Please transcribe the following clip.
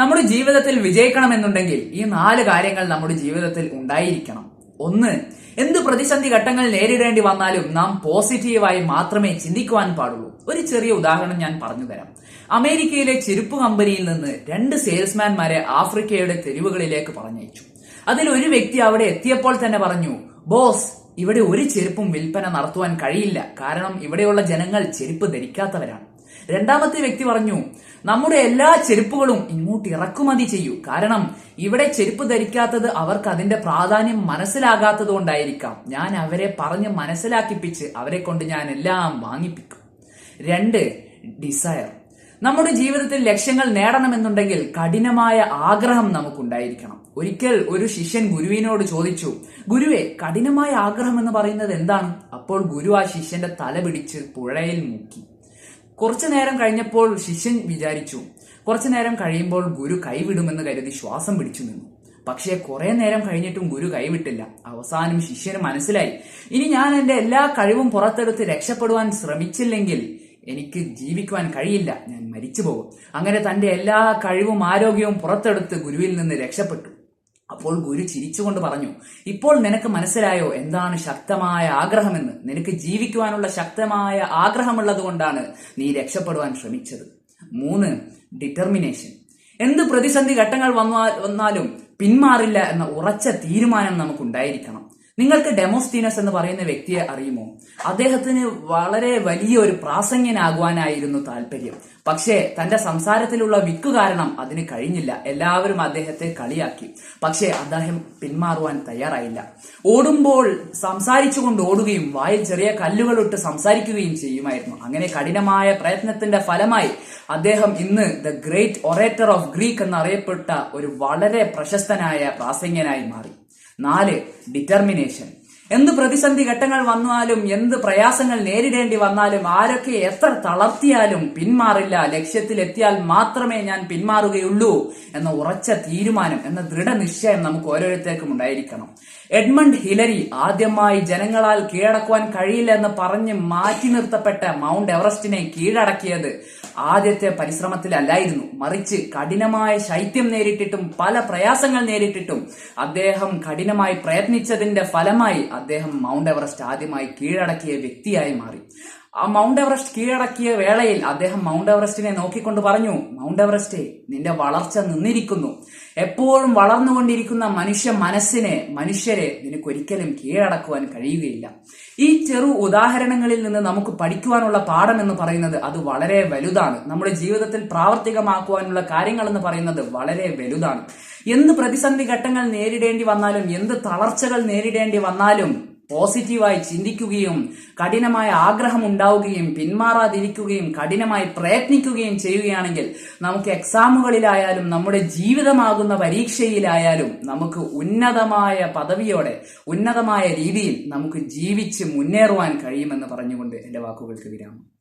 നമ്മുടെ ജീവിതത്തിൽ വിജയിക്കണം എന്നുണ്ടെങ്കിൽ ഈ നാല് കാര്യങ്ങൾ നമ്മുടെ ജീവിതത്തിൽ ഉണ്ടായിരിക്കണം. ഒന്ന് എന്ത് പ്രതിസന്ധി ഘട്ടങ്ങൾ നേരിടേണ്ടി വന്നാലും നാം പോസിറ്റീവായി മാത്രമേ ചിന്തിക്കുവാൻ പാടുള്ളൂ. ഒരു ചെറിയ ഉദാഹരണം ഞാൻ പറഞ്ഞു തരാം. അമേരിക്കയിലെ ചെരുപ്പ് കമ്പനിയിൽ നിന്ന് രണ്ട് സെയിൽസ്മാൻമാരെ ആഫ്രിക്കയുടെ തെരുവുകളിലേക്ക് പറഞ്ഞയച്ചു. അതിൽ ഒരു വ്യക്തി അവിടെ എത്തിയപ്പോൾ തന്നെ പറഞ്ഞു ബോസ് ഇവിടെ ഒരു ചെരുപ്പും വിൽപ്പന നടത്തുവാൻ കഴിയില്ല. കാരണം ഇവിടെയുള്ള ജനങ്ങൾ ചെരുപ്പ് ധരിക്കാത്തവരാണ്. രണ്ടാമത്തെ വ്യക്തി പറഞ്ഞു നമ്മുടെ എല്ലാ ചെരുപ്പുകളും ഇങ്ങോട്ട് ഇറക്കുമതി ചെയ്യൂ. കാരണം ഇവിടെ ചെരുപ്പ് ധരിക്കാത്തത് അവർക്ക് അതിന്റെ പ്രാധാന്യം മനസ്സിലാകാത്തത് കൊണ്ടായിരിക്കാം. ഞാൻ അവരെ പറഞ്ഞ് മനസ്സിലാക്കിപ്പിച്ച് അവരെ കൊണ്ട് ഞാൻ എല്ലാം വാങ്ങിപ്പിക്കും. രണ്ട് ഡിസയർ നമ്മുടെ ജീവിതത്തിൽ ലക്ഷ്യങ്ങൾ നേടണമെന്നുണ്ടെങ്കിൽ കഠിനമായ ആഗ്രഹം നമുക്കുണ്ടായിരിക്കണം. ഒരിക്കൽ ഒരു ശിഷ്യൻ ഗുരുവിനോട് ചോദിച്ചു ഗുരുവെ കഠിനമായ ആഗ്രഹം എന്ന് പറയുന്നത് എന്താണ്? അപ്പോൾ ഗുരു ആ ശിഷ്യന്റെ തല പിടിച്ച് പുഴയിൽ മുക്കി. കുറച്ചു നേരം കഴിഞ്ഞപ്പോൾ ശിഷ്യൻ വിചാരിച്ചു. കുറച്ചു നേരം കഴിയുമ്പോൾ ഗുരു കൈവിടുമെന്ന് കരുതി ശ്വാസം പിടിച്ചു നിന്നു. പക്ഷേ കുറെ നേരം കഴിഞ്ഞിട്ടും ഗുരു കൈവിട്ടില്ല. അവസാനം ശിഷ്യന് മനസ്സിലായി. ഇനി ഞാൻ എന്റെ എല്ലാ കഴിവും പുറത്തെടുത്ത് രക്ഷപ്പെടുവാൻ ശ്രമിച്ചില്ലെങ്കിൽ എനിക്ക് ജീവിക്കുവാൻ കഴിയില്ല. ഞാൻ മരിച്ചു പോകും അങ്ങനെ തന്റെ എല്ലാ കഴിവും ആരോഗ്യവും പുറത്തെടുത്ത് ഗുരുവിൽ നിന്ന് രക്ഷപ്പെട്ടു. അപ്പോൾ ഗുരു ചിരിച്ചുകൊണ്ട് പറഞ്ഞു ഇപ്പോൾ നിനക്ക് മനസ്സിലായോ എന്താണ് ശക്തമായ ആഗ്രഹമെന്ന്? നിനക്ക് ജീവിക്കുവാനുള്ള ശക്തമായ ആഗ്രഹമുള്ളത് കൊണ്ടാണ് നീ രക്ഷപ്പെടുവാൻ ശ്രമിച്ചത്. മൂന്ന് ഡിറ്റർമിനേഷൻ എന്ത് പ്രതിസന്ധി ഘട്ടങ്ങൾ വന്നാലും പിന്മാറില്ല എന്ന ഉറച്ച തീരുമാനം നമുക്കുണ്ടായിരിക്കണം. നിങ്ങൾക്ക് ഡെമോസ്റ്റീനസ് എന്ന് പറയുന്ന വ്യക്തിയെ അറിയുമോ? അദ്ദേഹത്തിന് വളരെ വലിയ ഒരു പ്രാസംഗ്യനാകുവാനായിരുന്നു താല്പര്യം. പക്ഷേ തന്റെ സംസാരത്തിലുള്ള വിക്കു കാരണം അതിന് കഴിഞ്ഞില്ല. എല്ലാവരും അദ്ദേഹത്തെ കളിയാക്കി. പക്ഷേ അദ്ദേഹം പിന്മാറുവാൻ തയ്യാറായില്ല. ഓടുമ്പോൾ സംസാരിച്ചുകൊണ്ട് ഓടുകയും വായിൽ ചെറിയ കല്ലുകളിട്ട് സംസാരിക്കുകയും ചെയ്യുമായിരുന്നു. അങ്ങനെ കഠിനമായ പ്രയത്നത്തിന്റെ ഫലമായി അദ്ദേഹം ഇന്ന് the great orator of Greek എന്നറിയപ്പെട്ട ഒരു വളരെ പ്രശസ്തനായ പ്രാസംഗ്യനായി മാറി. നാല് ഡിറ്റർമിനേഷൻ എന്ത് പ്രതിസന്ധി ഘട്ടങ്ങൾ വന്നാലും എന്ത് പ്രയാസങ്ങൾ നേരിടേണ്ടി വന്നാലും ആരൊക്കെ എത്ര തളർത്തിയാലും പിന്മാറില്ല. ലക്ഷ്യത്തിലെത്തിയാൽ മാത്രമേ ഞാൻ പിന്മാറുകയുള്ളൂ എന്ന ഉറച്ച തീരുമാനം എന്ന ദൃഢനിശ്ചയം നമുക്ക് ഓരോരുത്തർക്കും ഉണ്ടായിരിക്കണം. എഡ്മണ്ട് ഹിലരി ആദ്യമായി ജനങ്ങളാൽ കീഴടക്കുവാൻ കഴിയില്ല എന്ന് പറഞ്ഞ് മാറ്റി നിർത്തപ്പെട്ട മൗണ്ട് എവറസ്റ്റിനെ കീഴടക്കിയത് ആദ്യത്തെ പരിശ്രമത്തിലല്ലായിരുന്നു. മറിച്ച് കഠിനമായ ശൈത്യം നേരിട്ടിട്ടും പല പ്രയാസങ്ങൾ നേരിട്ടിട്ടും അദ്ദേഹം കഠിനമായി പ്രയത്നിച്ചതിന്റെ ഫലമായി അദ്ദേഹം മൗണ്ട് എവറസ്റ്റ് ആദ്യമായി കീഴടക്കിയ വ്യക്തിയായി മാറി. ആ മൗണ്ട് എവറസ്റ്റ് കീഴടക്കിയ വേളയിൽ അദ്ദേഹം മൗണ്ട് എവറസ്റ്റിനെ നോക്കിക്കൊണ്ട് പറഞ്ഞു മൗണ്ട് എവറസ്റ്റ് നിന്റെ വളർച്ച നിന്നിരിക്കുന്നു. എപ്പോഴും വളർന്നുകൊണ്ടിരിക്കുന്ന മനുഷ്യ മനസ്സിനെ മനുഷ്യരെ നിനക്കൊരിക്കലും കീഴടക്കുവാൻ കഴിയുകയില്ല. ഈ ചെറു ഉദാഹരണങ്ങളിൽ നിന്ന് നമുക്ക് പഠിക്കുവാനുള്ള പാഠം എന്ന് പറയുന്നത് അത് വളരെ വലുതാണ്. നമ്മുടെ ജീവിതത്തിൽ പ്രാവർത്തികമാക്കുവാനുള്ള കാര്യങ്ങൾ എന്ന് പറയുന്നത് വളരെ വലുതാണ്. എന്ത് പ്രതിസന്ധി ഘട്ടങ്ങൾ നേരിടേണ്ടി വന്നാലും എന്ത് തളർച്ചകൾ നേരിടേണ്ടി വന്നാലും പോസിറ്റീവായി ചിന്തിക്കുകയും കഠിനമായ ആഗ്രഹം ഉണ്ടാവുകയും പിന്മാറാതിരിക്കുകയും കഠിനമായി പ്രയത്നിക്കുകയും ചെയ്യുകയാണെങ്കിൽ നമുക്ക് എക്സാമുകളിലായാലും നമ്മുടെ ജീവിതമാകുന്ന പരീക്ഷയിലായാലും നമുക്ക് ഉന്നതമായ പദവിയോടെ ഉന്നതമായ രീതിയിൽ നമുക്ക് ജീവിച്ച് മുന്നേറുവാൻ കഴിയുമെന്ന് പറഞ്ഞുകൊണ്ട് എന്റെ വാക്കുകൾക്ക് വിരാമം.